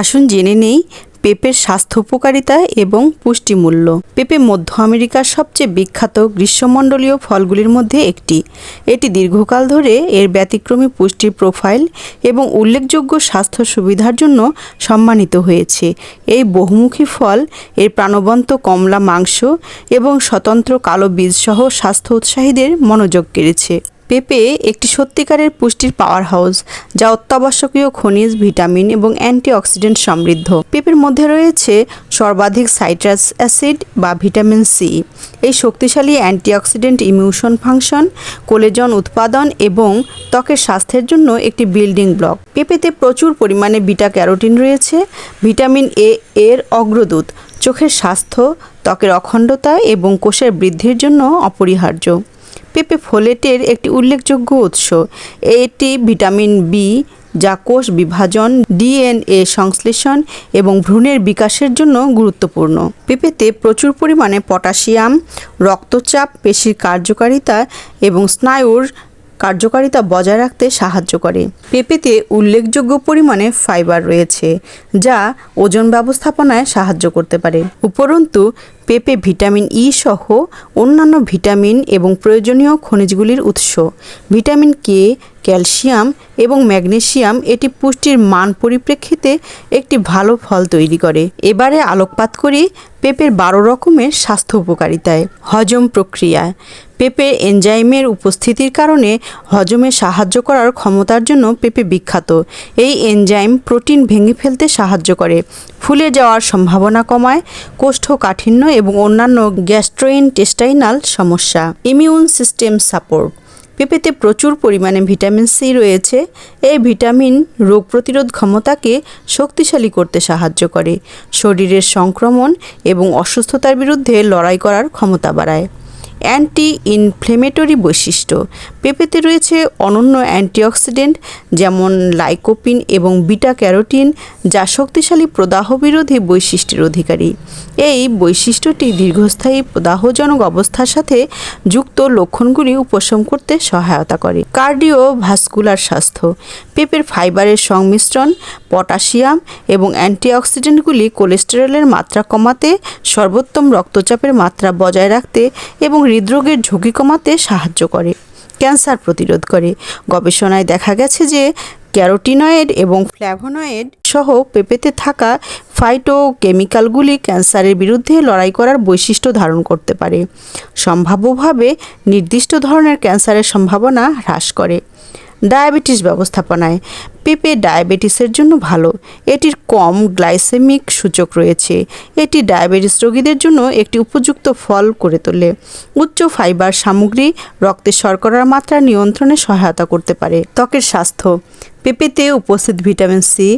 আসুন জেনে নেই পেঁপের স্বাস্থ্য উপকারিতা এবং পুষ্টিমূল্য। পেঁপে মধ্য আমেরিকার সবচেয়ে বিখ্যাত গ্রীষ্মমণ্ডলীয় ফলগুলির মধ্যে একটি। এটি দীর্ঘকাল ধরে এর ব্যতিক্রমী পুষ্টির প্রোফাইল এবং উল্লেখযোগ্য স্বাস্থ্য সুবিধার জন্য সম্মানিত হয়েছে। এই বহুমুখী ফল এর প্রাণবন্ত কমলা মাংস এবং স্বতন্ত্র কালো বীজসহ স্বাস্থ্য উৎসাহীদের মনোযোগ কেড়েছে। পেঁপে একটি সত্যিকারের পুষ্টির পাওয়ার হাউস যা অত্যাবশ্যকীয় খনিজ ভিটামিন এবং অ্যান্টিঅক্সিডেন্ট সমৃদ্ধ। পেঁপের মধ্যে রয়েছে সর্বাধিক সাইট্রাস অ্যাসিড বা ভিটামিন সি এই শক্তিশালী অ্যান্টিঅক্সিডেন্ট ইমিউশন ফাংশন কোলেজন উৎপাদন এবং ত্বকের স্বাস্থ্যের জন্য একটি বিল্ডিং ব্লক পেঁপেতে প্রচুর পরিমাণে বিটা ক্যারোটিন রয়েছে ভিটামিন এ এর অগ্রদূত। চোখের স্বাস্থ্য, ত্বকের অখণ্ডতা এবং কোষের বৃদ্ধির জন্য অপরিহার্য। পেঁপে ফোলেটের একটি উল্লেখযোগ্য উৎস। এটি ভিটামিন বি যা কোষ বিভাজন, ডিএনএ সংশ্লেষণ এবং ভ্রূণের বিকাশের জন্য গুরুত্বপূর্ণ। পেঁপেতে প্রচুর পরিমাণে পটাশিয়াম, রক্তচাপ, পেশির কার্যকারিতা এবং স্নায়ুর কার্যকারিতা বজায় রাখতে সাহায্য করে। পেঁপেতে উল্লেখযোগ্য পরিমাণে ফাইবার রয়েছে, যা ওজন ব্যবস্থাপনায় সাহায্য করতে পারে। উপরন্তু, পেঁপে ভিটামিন ই সহ অন্যান্য ভিটামিন এবং প্রয়োজনীয় খনিজগুলির উৎস। ভিটামিন কে ক্যালসিয়াম এবং ম্যাগনেসিয়াম এটি পুষ্টির মান পরিপ্রেক্ষিতে একটি ভালো ফল তৈরি করে। এবারে আলোকপাত করি পেঁপের বারো রকমের স্বাস্থ্য উপকারিতায়। হজম প্রক্রিয়া পেঁপে এনজাইমের উপস্থিতির কারণে হজমে সাহায্য করার ক্ষমতার জন্য পেঁপে বিখ্যাত। এই এনজাইম প্রোটিন ভেঙে ফেলতে সাহায্য করে। ফুলে যাওয়ার সম্ভাবনা কমায়, কোষ্ঠকাঠিন্য এবং অন্যান্য গ্যাস্ট্রোইনটেস্টাইনাল সমস্যা। Immune system support. পেঁপেতে প্রচুর পরিমাণে ভিটামিন সি রয়েছে। এই ভিটামিন রোগ প্রতিরোধ ক্ষমতাকে শক্তিশালী করতে সাহায্য করে। শরীরের সংক্রমণ এবং অসুস্থতার বিরুদ্ধে লড়াই করার ক্ষমতা বাড়ায়। অ্যান্টি ইনফ্লেমেটরি বৈশিষ্ট্য। পেঁপেতে রয়েছে অনন্য অ্যান্টিঅক্সিডেন্ট যেমন লাইকোপিন এবং বিটা ক্যারোটিন যা শক্তিশালী প্রদাহ বিরোধী বৈশিষ্ট্যের অধিকারী। এই বৈশিষ্ট্যটি দীর্ঘস্থায়ী প্রদাহজনক অবস্থার সাথে যুক্ত লক্ষণগুলি উপশম করতে সহায়তা করে। কার্ডিও ভাস্কুলার স্বাস্থ্য। পেঁপের ফাইবারের সংমিশ্রণ, পটাশিয়াম এবং অ্যান্টিঅক্সিডেন্টগুলি কোলেস্টেরলের মাত্রা কমাতে, সর্বোত্তম রক্তচাপের মাত্রা বজায় রাখতে এবং হৃদরোগের ঝুঁকি কমাতে সাহায্য করে, ক্যান্সার প্রতিরোধ করে। গবেষণায় দেখা গেছে যে, ক্যারোটিনয়েড এবং ফ্ল্যাভোনয়েড সহ পেঁপেতে থাকা ফাইটোকেমিক্যালগুলি ক্যান্সারের বিরুদ্ধে লড়াই করার বৈশিষ্ট্য ধারণ করতে পারে। সম্ভাব্যভাবে নির্দিষ্ট ধরনের ক্যান্সারের সম্ভাবনা হ্রাস করে। ডায়াবেটিস ব্যবস্থাপনায়। পেঁপে ডায়াবেটিসের জন্য ভালো। এটির কম গ্লাইসেমিক সূচক রয়েছে। এটি ডায়াবেটিস রোগীদের জন্য একটি উপযুক্ত ফল করে তোলে। উচ্চ ফাইবার সামগ্রী রক্তে শর্করার মাত্রা নিয়ন্ত্রণে সহায়তা করতে পারে। ত্বকের স্বাস্থ্য। পেঁপেতে উপস্থিত ভিটামিন সি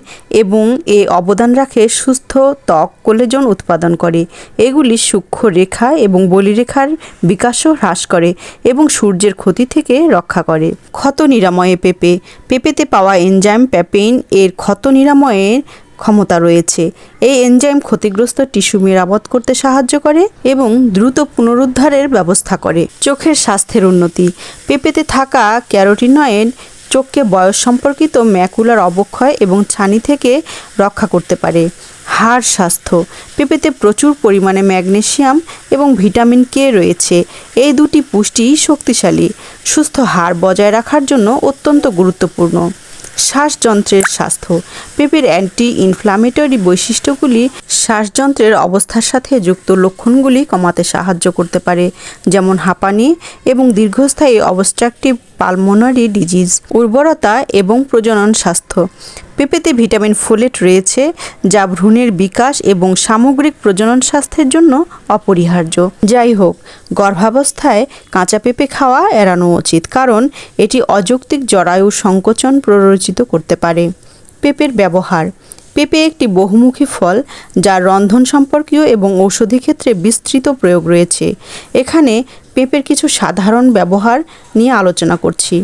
এবং এ অবদান রাখে সুস্থ ত্বক, কোলেজন উৎপাদন করে। এগুলি সূক্ষ্ম রেখা এবং বলিরেখার বিকাশও হ্রাস করে এবং সূর্যের ক্ষতি থেকে রক্ষা করে। ক্ষত নিরাময়ে পেঁপে। পেঁপেতে পাওয়া এনজাইম প্যাপেইন এর ক্ষত নিরাময়ের ক্ষমতা রয়েছে। এই এনজাইম ক্ষতিগ্রস্ত টিস্যু মেরামত করতে সাহায্য করে এবং দ্রুত পুনরুদ্ধারের ব্যবস্থা করে। চোখের স্বাস্থ্যের উন্নতি। পেঁপেতে থাকা ক্যারোটিনয়েড চোখকে বয়স সম্পর্কিত ম্যাকুলার অবক্ষয় এবং ছানি থেকে রক্ষা করতে পারে। হাড় স্বাস্থ্য। পেঁপেতে প্রচুর পরিমাণে ম্যাগনেশিয়াম এবং ভিটামিন কে রয়েছে। এই দুটি পুষ্টি শক্তিশালী। সুস্থ হাড় বজায় রাখার জন্য অত্যন্ত গুরুত্বপূর্ণ। শ্বাসযন্ত্রের স্বাস্থ্য। পেঁপের অ্যান্টি ইনফ্লামেটরি বৈশিষ্ট্যগুলি শ্বাসযন্ত্রের অবস্থার সাথে যুক্ত লক্ষণগুলি কমাতে সাহায্য করতে পারে, যেমন হাঁপানি এবং দীর্ঘস্থায়ী অবস্ট্রাকটিভ পালমোনারি ডিজিজ উর্বরতা এবং প্রজনন স্বাস্থ্য। পেঁপেতে ভিটামিন ফোলেট রয়েছে, যা ভ্রূণের বিকাশ এবং সামগ্রিক প্রজনন স্বাস্থ্যের জন্য অপরিহার্য। যাই হোক, গর্ভাবস্থায় কাঁচা পেঁপে খাওয়া এড়ানো উচিত, কারণ এটি অযৌক্তিক জরায়ু সংকোচন প্ররোচিত করতে পারে। পেঁপের ব্যবহার। পেঁপে একটি বহুমুখী ফল যার রন্ধন সম্পর্কীয় এবং ঔষধি ক্ষেত্রে বিস্তৃত প্রয়োগ রয়েছে। এখানে পেঁপের কিছু সাধারণ ব্যবহার নিয়ে আলোচনা করছি।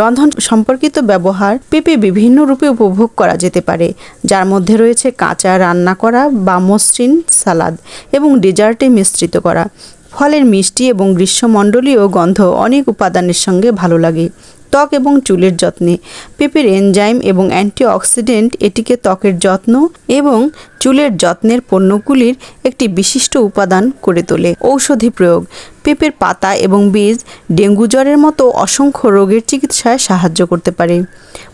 রন্ধন সম্পর্কিত ব্যবহার পেঁপে বিভিন্ন রূপে উপভোগ করা যেতে পারে, যার মধ্যে রয়েছে কাঁচা রান্না করা বা মসৃণ সালাদ এবং ডেজার্টে মিশ্রিত করা। ফলের মিষ্টি এবং গ্রীষ্মমণ্ডলীয় গন্ধ অনেক উপাদানের সঙ্গে ভালো লাগে। ত্বক এবং চুলের যত্নে। পেঁপের এনজাইম এবং অ্যান্টিঅক্সিডেন্ট এটিকে ত্বকের যত্ন এবং চুলের যত্নের পণ্যগুলির একটি বিশিষ্ট উপাদান করে তোলে। ঔষধি প্রয়োগ। পেঁপের পাতা এবং বীজ ডেঙ্গু জ্বরের মতো অসংখ্য রোগের চিকিৎসায় সাহায্য করতে পারে।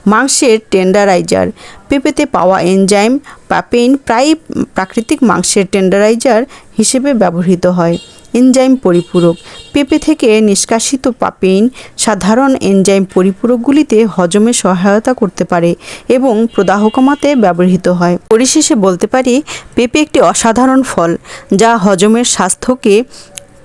মাংসের টেন্ডারাইজার। পেঁপেতে পাওয়া এনজাইম, পাপেইন প্রায়ই প্রাকৃতিক মাংসের টেন্ডারাইজার হিসেবে ব্যবহৃত হয়। এনজাইম পরিপূরক। পেঁপে থেকে নিষ্কাশিত পাপেইন সাধারণ এনজাইম পরিপূরকগুলিতে হজমে সহায়তা করতে পারে এবং প্রদাহ কমাতে ব্যবহৃত হয়। পরিশেষে বলতে পারি, পেঁপে একটি অসাধারণ ফল যা হজমের স্বাস্থ্যকে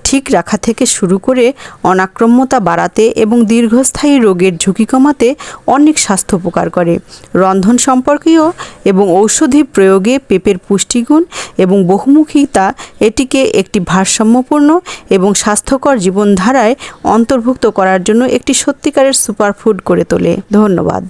ঠিক রাখা থেকে শুরু করে অনাক্রম্যতা বাড়াতে এবং দীর্ঘস্থায়ী রোগের ঝুঁকি কমাতে অনেক স্বাস্থ্য উপকার করে। রন্ধন সম্পর্কীয় এবং ঔষধি প্রয়োগে পেঁপের পুষ্টিগুণ এবং বহুমুখিতা এটিকে একটি ভারসাম্যপূর্ণ এবং স্বাস্থ্যকর জীবনধারায় অন্তর্ভুক্ত করার জন্য একটি সত্যিকারের সুপারফুড করে তোলে। ধন্যবাদ।